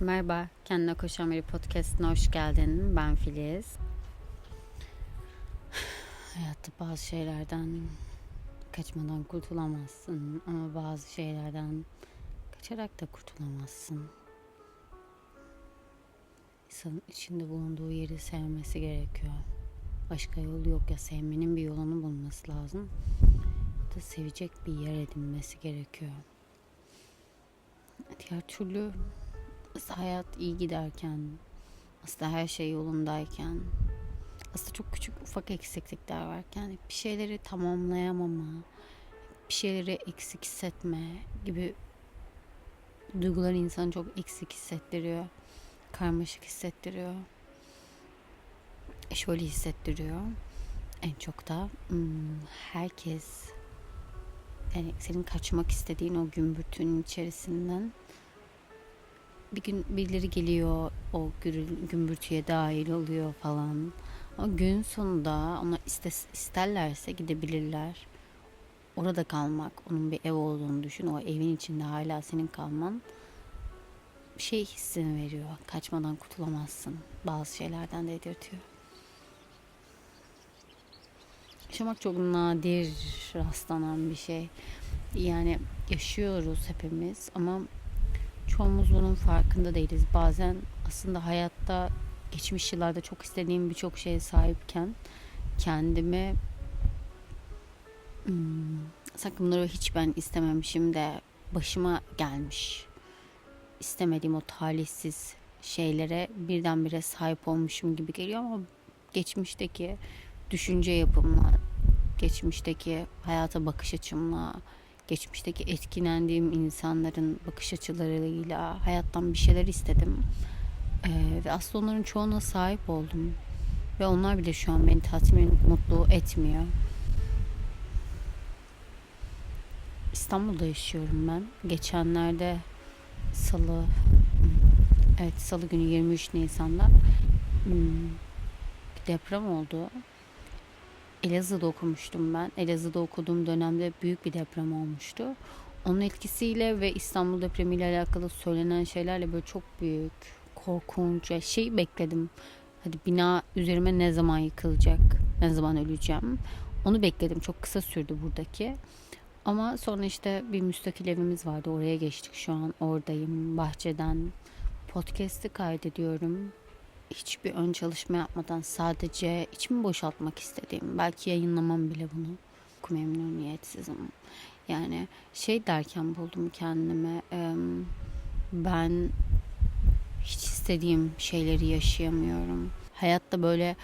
Merhaba, Kendine Koşan Biri Podcast'ına hoş geldin. Ben Filiz. Hayatta bazı şeylerden kaçmadan kurtulamazsın ama bazı şeylerden kaçarak da kurtulamazsın. İnsanın içinde bulunduğu yeri sevmesi gerekiyor. Başka yol yok ya sevmenin bir yolunu bulması lazım. Da sevecek bir yer edinmesi gerekiyor. Diğer türlü aslında hayat iyi giderken, aslında her şey yolundayken, aslında çok küçük ufak eksiklikler varken bir şeyleri tamamlayamama, bir şeyleri eksik hissetme gibi duygular insanı çok eksik hissettiriyor, karmaşık hissettiriyor. Şöyle hissettiriyor. En çok da hmm, herkes yani senin kaçmak istediğin o gümbürtünün içerisinden bir gün birileri geliyor o gümbürtüye dahil oluyor falan. Ama gün sonunda ona iste, isterlerse gidebilirler. Orada kalmak, onun bir ev olduğunu düşün. O evin içinde hala senin kalman şey hissini veriyor. Kaçmadan kurtulamazsın. Bazı şeylerden dedirtiyor. Yaşamak çok nadir rastlanan bir şey. Yani yaşıyoruz hepimiz ama çoğumuz bunun farkında değiliz. Bazen aslında hayatta geçmiş yıllarda çok istediğim birçok şeye sahipken kendimi hmm, sanki bunları hiç ben istememişim de başıma gelmiş. İstemediğim o talihsiz şeylere birdenbire sahip olmuşum gibi geliyor ama geçmişteki düşünce yapımla, geçmişteki hayata bakış açımla, geçmişteki etkilendiğim insanların bakış açılarıyla hayattan bir şeyler istedim. Ee, ve aslında onların çoğuna sahip oldum. Ve onlar bile şu an beni tatmin, mutlu etmiyor. İstanbul'da yaşıyorum ben. Geçenlerde salı, evet salı günü 23 Nisan'da hmm, deprem oldu. Elazığ'da okumuştum ben. Elazığ'da okuduğum dönemde büyük bir deprem olmuştu. Onun etkisiyle ve İstanbul depremiyle alakalı söylenen şeylerle böyle çok büyük, korkunç şey bekledim. Hadi bina üzerime ne zaman yıkılacak, ne zaman öleceğim. Onu bekledim. Çok kısa sürdü buradaki. Ama sonra işte bir müstakil evimiz vardı. Oraya geçtik şu an. Oradayım. Bahçeden podcast'i kaydediyorum hiçbir ön çalışma yapmadan sadece içimi boşaltmak istediğim belki yayınlamam bile bunu memnuniyetsizim. Yani şey derken buldum kendime ben hiç istediğim şeyleri yaşayamıyorum. Hayatta böyle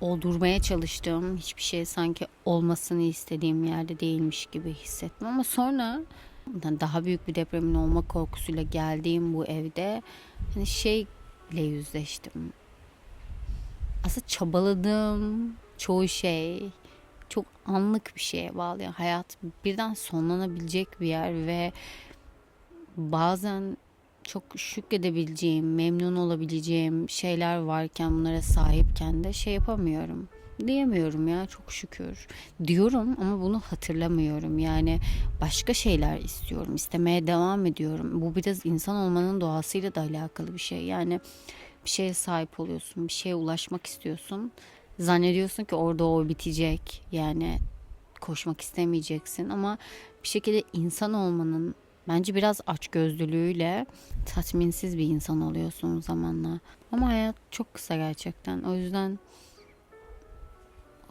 oldurmaya çalıştığım hiçbir şey sanki olmasını istediğim yerde değilmiş gibi hissettim. Ama sonra daha büyük bir depremin olma korkusuyla geldiğim bu evde hani şey ile yüzleştim aslında çabaladığım çoğu şey çok anlık bir şeye bağlı. Yani hayat birden sonlanabilecek bir yer ve bazen çok şükredebileceğim, memnun olabileceğim şeyler varken bunlara sahipken de şey yapamıyorum. Diyemiyorum ya çok şükür. Diyorum ama bunu hatırlamıyorum. Yani başka şeyler istiyorum. istemeye devam ediyorum. Bu biraz insan olmanın doğasıyla da alakalı bir şey. Yani bir şeye sahip oluyorsun, bir şeye ulaşmak istiyorsun. Zannediyorsun ki orada o bitecek. Yani koşmak istemeyeceksin ama bir şekilde insan olmanın bence biraz açgözlülüğüyle tatminsiz bir insan oluyorsun zamanla. Ama hayat çok kısa gerçekten. O yüzden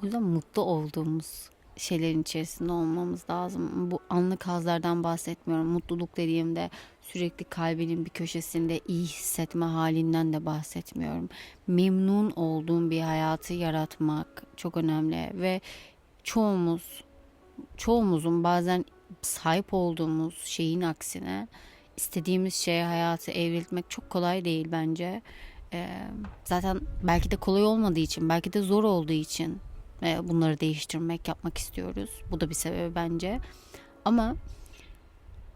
o yüzden mutlu olduğumuz şeylerin içerisinde olmamız lazım. Bu anlık hazlardan bahsetmiyorum. Mutluluk dediğimde sürekli kalbinin bir köşesinde iyi hissetme halinden de bahsetmiyorum. Memnun olduğum bir hayatı yaratmak çok önemli ve çoğumuz çoğumuzun bazen sahip olduğumuz şeyin aksine istediğimiz şeye hayatı evrilmek çok kolay değil bence. Ee, zaten belki de kolay olmadığı için, belki de zor olduğu için e, bunları değiştirmek, yapmak istiyoruz. Bu da bir sebebi bence. Ama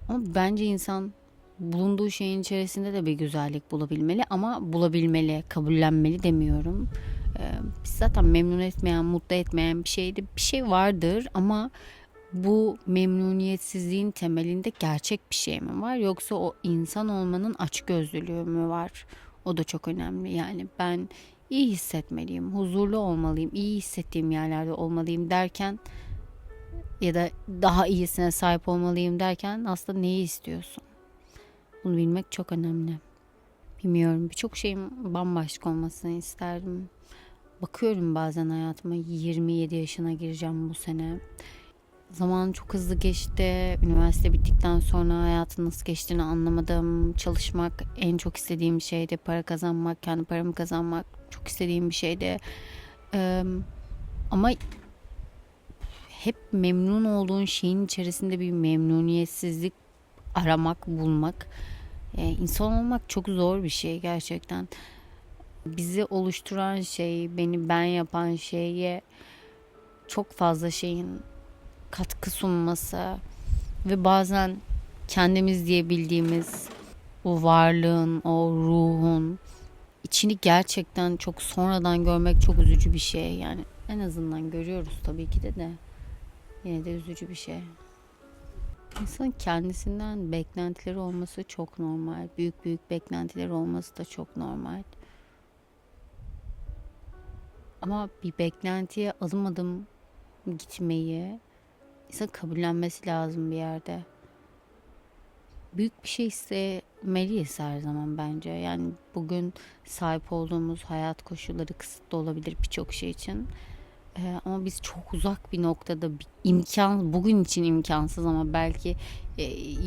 ama bence insan bulunduğu şeyin içerisinde de bir güzellik bulabilmeli ama bulabilmeli, kabullenmeli demiyorum. Ee, zaten memnun etmeyen, mutlu etmeyen bir şeyde bir şey vardır ama bu memnuniyetsizliğin temelinde gerçek bir şey mi var yoksa o insan olmanın açgözlülüğü mü var? O da çok önemli. Yani ben iyi hissetmeliyim, huzurlu olmalıyım, iyi hissettiğim yerlerde olmalıyım derken ya da daha iyisine sahip olmalıyım derken aslında neyi istiyorsun? Bunu bilmek çok önemli. Bilmiyorum birçok şeyin bambaşka olmasını isterdim. Bakıyorum bazen hayatıma 27 yaşına gireceğim bu sene. Zaman çok hızlı geçti. Üniversite bittikten sonra hayatın nasıl geçtiğini anlamadım. Çalışmak en çok istediğim şeydi. Para kazanmak, kendi paramı kazanmak çok istediğim bir şeydi. Ee, ama hep memnun olduğun şeyin içerisinde bir memnuniyetsizlik aramak, bulmak. Ee, insan olmak çok zor bir şey gerçekten. Bizi oluşturan şey, beni ben yapan şeye çok fazla şeyin katkı sunması ve bazen kendimiz diyebildiğimiz o varlığın, o ruhun içini gerçekten çok sonradan görmek çok üzücü bir şey. Yani en azından görüyoruz tabii ki de de yine de üzücü bir şey. İnsanın kendisinden beklentileri olması çok normal. Büyük büyük beklentileri olması da çok normal. Ama bir beklentiye adım adım gitmeyi insan kabullenmesi lazım bir yerde. Büyük bir şey istemeliyiz her zaman bence. Yani bugün sahip olduğumuz hayat koşulları kısıtlı olabilir birçok şey için. Ee, ama biz çok uzak bir noktada bir imkan bugün için imkansız ama belki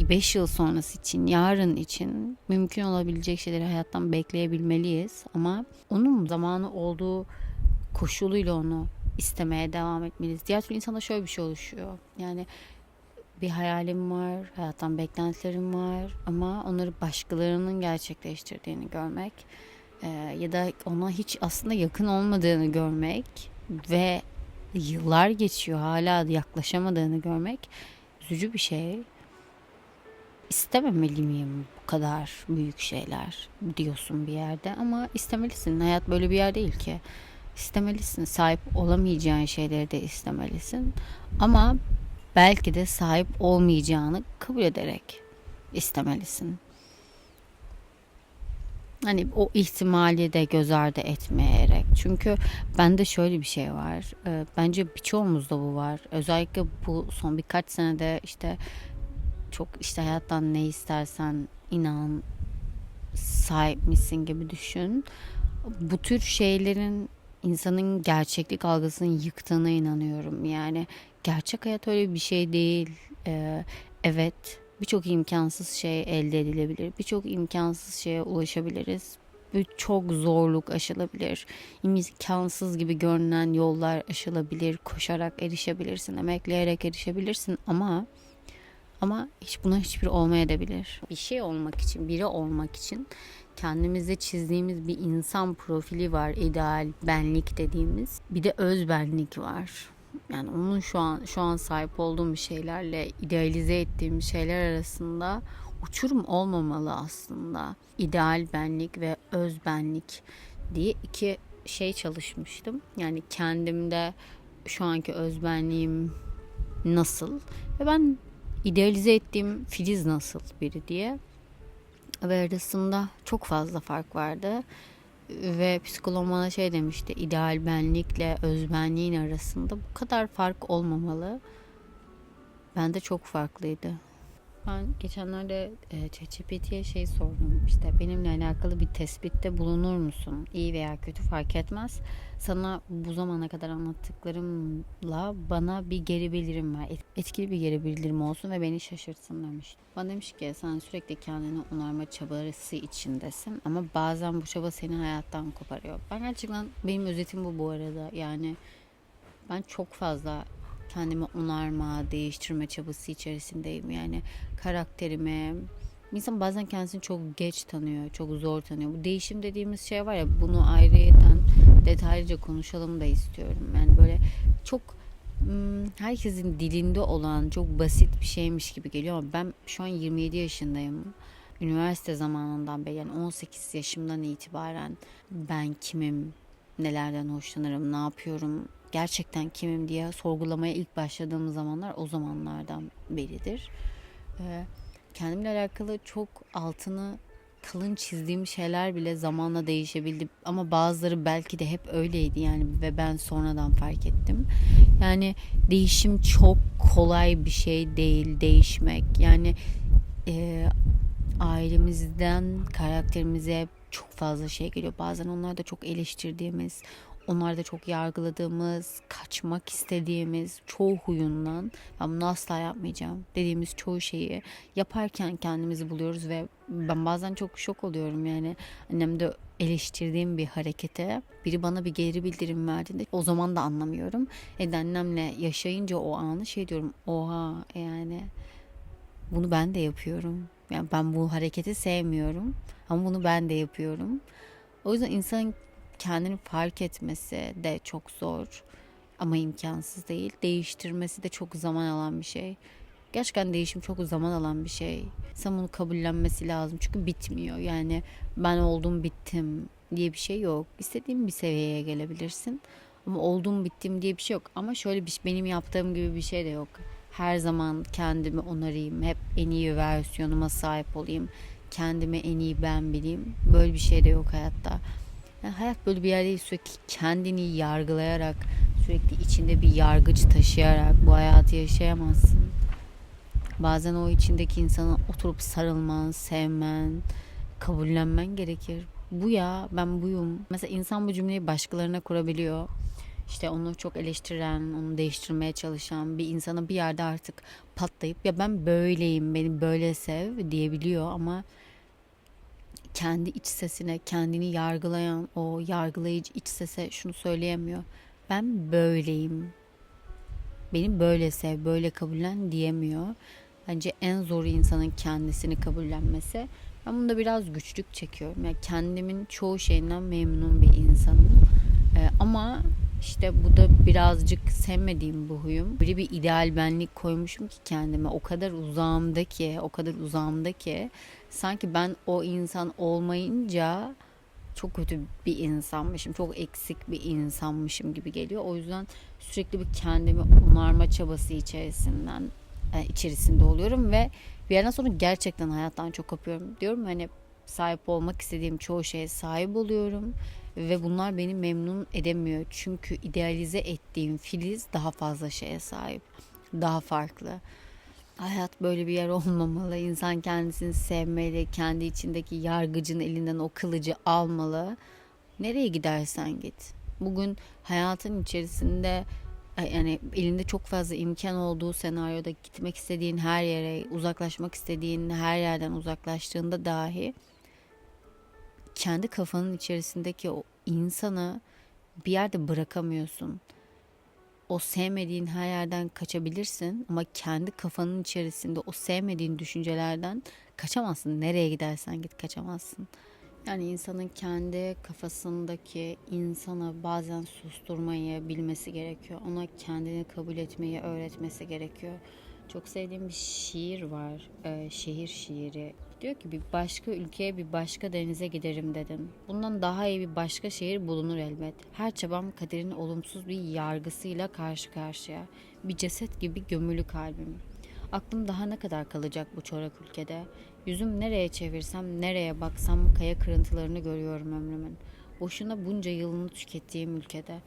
5 yıl sonrası için yarın için mümkün olabilecek şeyleri hayattan bekleyebilmeliyiz ama onun zamanı olduğu koşuluyla onu istemeye devam etmeliyiz. Diğer türlü insanda şöyle bir şey oluşuyor. Yani bir hayalim var, hayattan beklentilerim var ama onları başkalarının gerçekleştirdiğini görmek e, ya da ona hiç aslında yakın olmadığını görmek ve yıllar geçiyor hala yaklaşamadığını görmek üzücü bir şey. İstememeli miyim bu kadar büyük şeyler diyorsun bir yerde ama istemelisin. Hayat böyle bir yer değil ki istemelisin. Sahip olamayacağın şeyleri de istemelisin. Ama belki de sahip olmayacağını kabul ederek istemelisin. Hani o ihtimali de göz ardı etmeyerek. Çünkü bende şöyle bir şey var. Ee, bence birçoğumuzda bu var. Özellikle bu son birkaç senede işte çok işte hayattan ne istersen inan sahip misin gibi düşün. Bu tür şeylerin insanın gerçeklik algısını yıktığına inanıyorum. Yani gerçek hayat öyle bir şey değil. Ee, evet birçok imkansız şey elde edilebilir. Birçok imkansız şeye ulaşabiliriz. Birçok zorluk aşılabilir. İmkansız gibi görünen yollar aşılabilir. Koşarak erişebilirsin, emekleyerek erişebilirsin ama ama hiç buna hiçbir olmayabilir. Bir şey olmak için, biri olmak için kendimize çizdiğimiz bir insan profili var. ideal benlik dediğimiz. Bir de öz benlik var. Yani onun şu an şu an sahip olduğum şeylerle idealize ettiğim şeyler arasında uçurum olmamalı aslında. İdeal benlik ve öz benlik diye iki şey çalışmıştım. Yani kendimde şu anki özbenliğim nasıl ve ben idealize ettiğim Filiz nasıl biri diye ve arasında çok fazla fark vardı. Ve psikolog bana şey demişti, ideal benlikle özbenliğin arasında bu kadar fark olmamalı. Bende çok farklıydı. Ben geçenlerde e, ChatGPT'ye şey sordum işte benimle alakalı bir tespitte bulunur musun? İyi veya kötü fark etmez. Sana bu zamana kadar anlattıklarımla bana bir geri bildirim ver. Etkili bir geri bildirim olsun ve beni şaşırtsın demiş. Bana demiş ki sen sürekli kendini onarma çabası içindesin ama bazen bu çaba seni hayattan koparıyor. Ben gerçekten benim özetim bu bu arada. Yani ben çok fazla kendimi onarma, değiştirme çabası içerisindeyim. Yani karakterime, insan bazen kendisini çok geç tanıyor, çok zor tanıyor. Bu değişim dediğimiz şey var ya bunu ayrıyeten detaylıca konuşalım da istiyorum. Yani böyle çok herkesin dilinde olan çok basit bir şeymiş gibi geliyor ama ben şu an 27 yaşındayım. Üniversite zamanından beri yani 18 yaşımdan itibaren ben kimim, nelerden hoşlanırım, ne yapıyorum, gerçekten kimim diye sorgulamaya ilk başladığım zamanlar o zamanlardan beridir. Ee, kendimle alakalı çok altını kalın çizdiğim şeyler bile zamanla değişebildi ama bazıları belki de hep öyleydi yani ve ben sonradan fark ettim. Yani değişim çok kolay bir şey değil değişmek. Yani e, ailemizden karakterimize çok fazla şey geliyor. Bazen onlar da çok eleştirdiğimiz, onlar da çok yargıladığımız, kaçmak istediğimiz çoğu huyundan ben bunu asla yapmayacağım dediğimiz çoğu şeyi yaparken kendimizi buluyoruz ve ben bazen çok şok oluyorum yani annem de eleştirdiğim bir harekete biri bana bir geri bildirim verdiğinde o zaman da anlamıyorum. E annemle yaşayınca o anı şey diyorum oha yani bunu ben de yapıyorum. Yani ben bu hareketi sevmiyorum ama bunu ben de yapıyorum. O yüzden insanın kendini fark etmesi de çok zor ama imkansız değil. Değiştirmesi de çok zaman alan bir şey. Gerçekten değişim çok zaman alan bir şey. Sen bunu kabullenmesi lazım çünkü bitmiyor. Yani ben oldum bittim diye bir şey yok. İstediğin bir seviyeye gelebilirsin. Ama oldum bittim diye bir şey yok. Ama şöyle bir benim yaptığım gibi bir şey de yok. Her zaman kendimi onarayım. Hep en iyi versiyonuma sahip olayım. Kendimi en iyi ben bileyim. Böyle bir şey de yok hayatta. Yani hayat böyle bir yer değil. Sürekli kendini yargılayarak, sürekli içinde bir yargıç taşıyarak bu hayatı yaşayamazsın. Bazen o içindeki insana oturup sarılman, sevmen, kabullenmen gerekir. Bu ya ben buyum. Mesela insan bu cümleyi başkalarına kurabiliyor. İşte onu çok eleştiren, onu değiştirmeye çalışan bir insana bir yerde artık patlayıp ya ben böyleyim, beni böyle sev diyebiliyor ama kendi iç sesine, kendini yargılayan o yargılayıcı iç sese şunu söyleyemiyor. Ben böyleyim. Beni böyle sev, böyle kabullen diyemiyor. Bence en zor insanın kendisini kabullenmesi. Ben bunda biraz güçlük çekiyorum. Yani kendimin çoğu şeyinden memnun bir insanım. Ee, ama işte bu da birazcık sevmediğim bu huyum. Böyle bir ideal benlik koymuşum ki kendime. O kadar uzağımda ki, o kadar uzağımda ki sanki ben o insan olmayınca çok kötü bir insanmışım. Çok eksik bir insanmışım gibi geliyor. O yüzden sürekli bir kendimi onarma çabası içerisinden e, içerisinde oluyorum ve bir yerden sonra gerçekten hayattan çok kapıyorum. Diyorum hani sahip olmak istediğim çoğu şeye sahip oluyorum ve bunlar beni memnun edemiyor. Çünkü idealize ettiğim Filiz daha fazla şeye sahip. Daha farklı. Hayat böyle bir yer olmamalı. İnsan kendisini sevmeli. Kendi içindeki yargıcın elinden o kılıcı almalı. Nereye gidersen git. Bugün hayatın içerisinde yani elinde çok fazla imkan olduğu senaryoda gitmek istediğin her yere, uzaklaşmak istediğin her yerden uzaklaştığında dahi kendi kafanın içerisindeki o insanı bir yerde bırakamıyorsun. O sevmediğin her yerden kaçabilirsin ama kendi kafanın içerisinde o sevmediğin düşüncelerden kaçamazsın. Nereye gidersen git kaçamazsın. Yani insanın kendi kafasındaki insana bazen susturmayı bilmesi gerekiyor. Ona kendini kabul etmeyi öğretmesi gerekiyor. Çok sevdiğim bir şiir var. Ee, şehir şiiri. Diyor ki bir başka ülkeye bir başka denize giderim dedim. Bundan daha iyi bir başka şehir bulunur elbet. Her çabam kaderin olumsuz bir yargısıyla karşı karşıya. Bir ceset gibi gömülü kalbim. Aklım daha ne kadar kalacak bu çorak ülkede? Yüzüm nereye çevirsem, nereye baksam kaya kırıntılarını görüyorum ömrümün. Boşuna bunca yılını tükettiğim ülkede.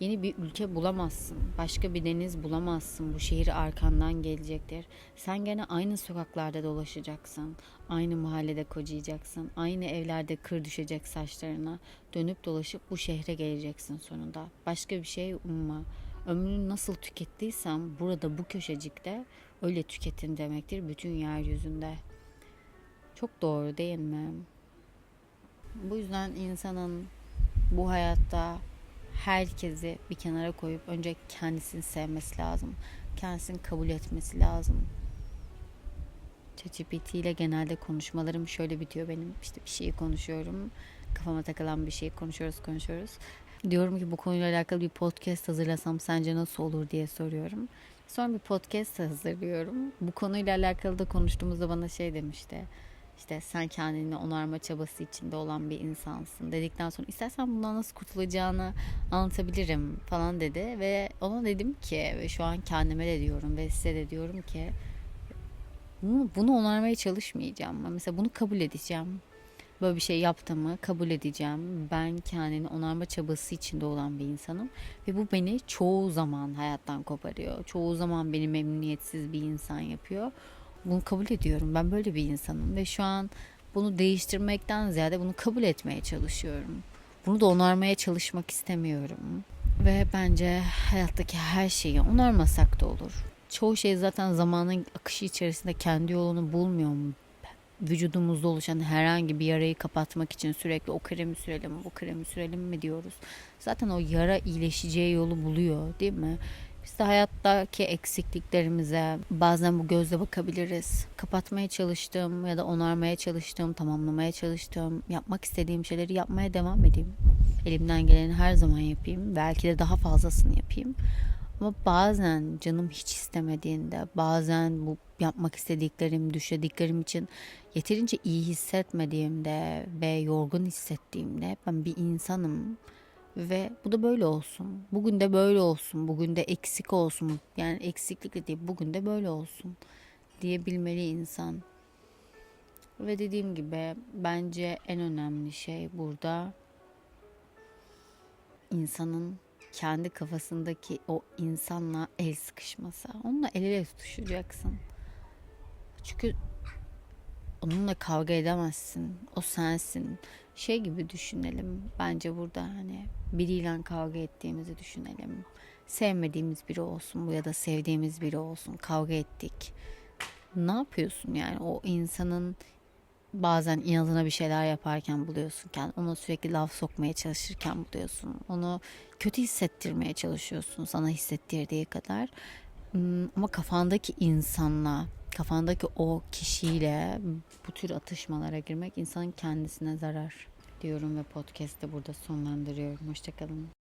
Yeni bir ülke bulamazsın. Başka bir deniz bulamazsın. Bu şehir arkandan gelecektir. Sen gene aynı sokaklarda dolaşacaksın. Aynı mahallede kocayacaksın. Aynı evlerde kır düşecek saçlarına. Dönüp dolaşıp bu şehre geleceksin sonunda. Başka bir şey umma. Ömrünü nasıl tükettiysem burada bu köşecikte öyle tüketin demektir bütün yeryüzünde. Çok doğru değil mi? Bu yüzden insanın bu hayatta herkesi bir kenara koyup önce kendisini sevmesi lazım. Kendisini kabul etmesi lazım. ChatGPT ile genelde konuşmalarım şöyle bitiyor benim. İşte bir şeyi konuşuyorum. Kafama takılan bir şeyi konuşuyoruz konuşuyoruz. Diyorum ki bu konuyla alakalı bir podcast hazırlasam sence nasıl olur diye soruyorum. Sonra bir podcast hazırlıyorum. Bu konuyla alakalı da konuştuğumuzda bana şey demişti işte sen kendini onarma çabası içinde olan bir insansın dedikten sonra istersen bundan nasıl kurtulacağını anlatabilirim falan dedi ve ona dedim ki ve şu an kendime de diyorum ve size de diyorum ki bunu, bunu onarmaya çalışmayacağım. Mesela bunu kabul edeceğim. Böyle bir şey yaptığımı kabul edeceğim. Ben kendini onarma çabası içinde olan bir insanım. Ve bu beni çoğu zaman hayattan koparıyor. Çoğu zaman beni memnuniyetsiz bir insan yapıyor. Bunu kabul ediyorum. Ben böyle bir insanım. Ve şu an bunu değiştirmekten ziyade bunu kabul etmeye çalışıyorum. Bunu da onarmaya çalışmak istemiyorum. Ve bence hayattaki her şeyi onarmasak da olur. Çoğu şey zaten zamanın akışı içerisinde kendi yolunu bulmuyor mu? Vücudumuzda oluşan herhangi bir yarayı kapatmak için sürekli o kremi sürelim, bu kremi sürelim mi diyoruz. Zaten o yara iyileşeceği yolu buluyor değil mi? Biz de hayattaki eksikliklerimize bazen bu gözle bakabiliriz. Kapatmaya çalıştığım ya da onarmaya çalıştığım, tamamlamaya çalıştığım, yapmak istediğim şeyleri yapmaya devam edeyim. Elimden geleni her zaman yapayım. Belki de daha fazlasını yapayım. Ama bazen canım hiç istemediğinde, bazen bu yapmak istediklerim, düşlediklerim için yeterince iyi hissetmediğimde ve yorgun hissettiğimde ben bir insanım ve bu da böyle olsun. Bugün de böyle olsun. Bugün de eksik olsun. Yani eksiklik de değil. Bugün de böyle olsun diyebilmeli insan. Ve dediğim gibi bence en önemli şey burada insanın kendi kafasındaki o insanla el sıkışması. Onunla el ele tutuşacaksın. Çünkü onunla kavga edemezsin. O sensin. Şey gibi düşünelim. Bence burada hani biriyle kavga ettiğimizi düşünelim. Sevmediğimiz biri olsun bu ya da sevdiğimiz biri olsun. Kavga ettik. Ne yapıyorsun yani o insanın bazen inadına bir şeyler yaparken buluyorsun kendini. Ona sürekli laf sokmaya çalışırken buluyorsun. Onu kötü hissettirmeye çalışıyorsun sana hissettirdiği kadar. Hmm, Ama kafandaki insanla, kafandaki o kişiyle bu tür atışmalara girmek insanın kendisine zarar diyorum ve podcast'te burada sonlandırıyorum. Hoşçakalın.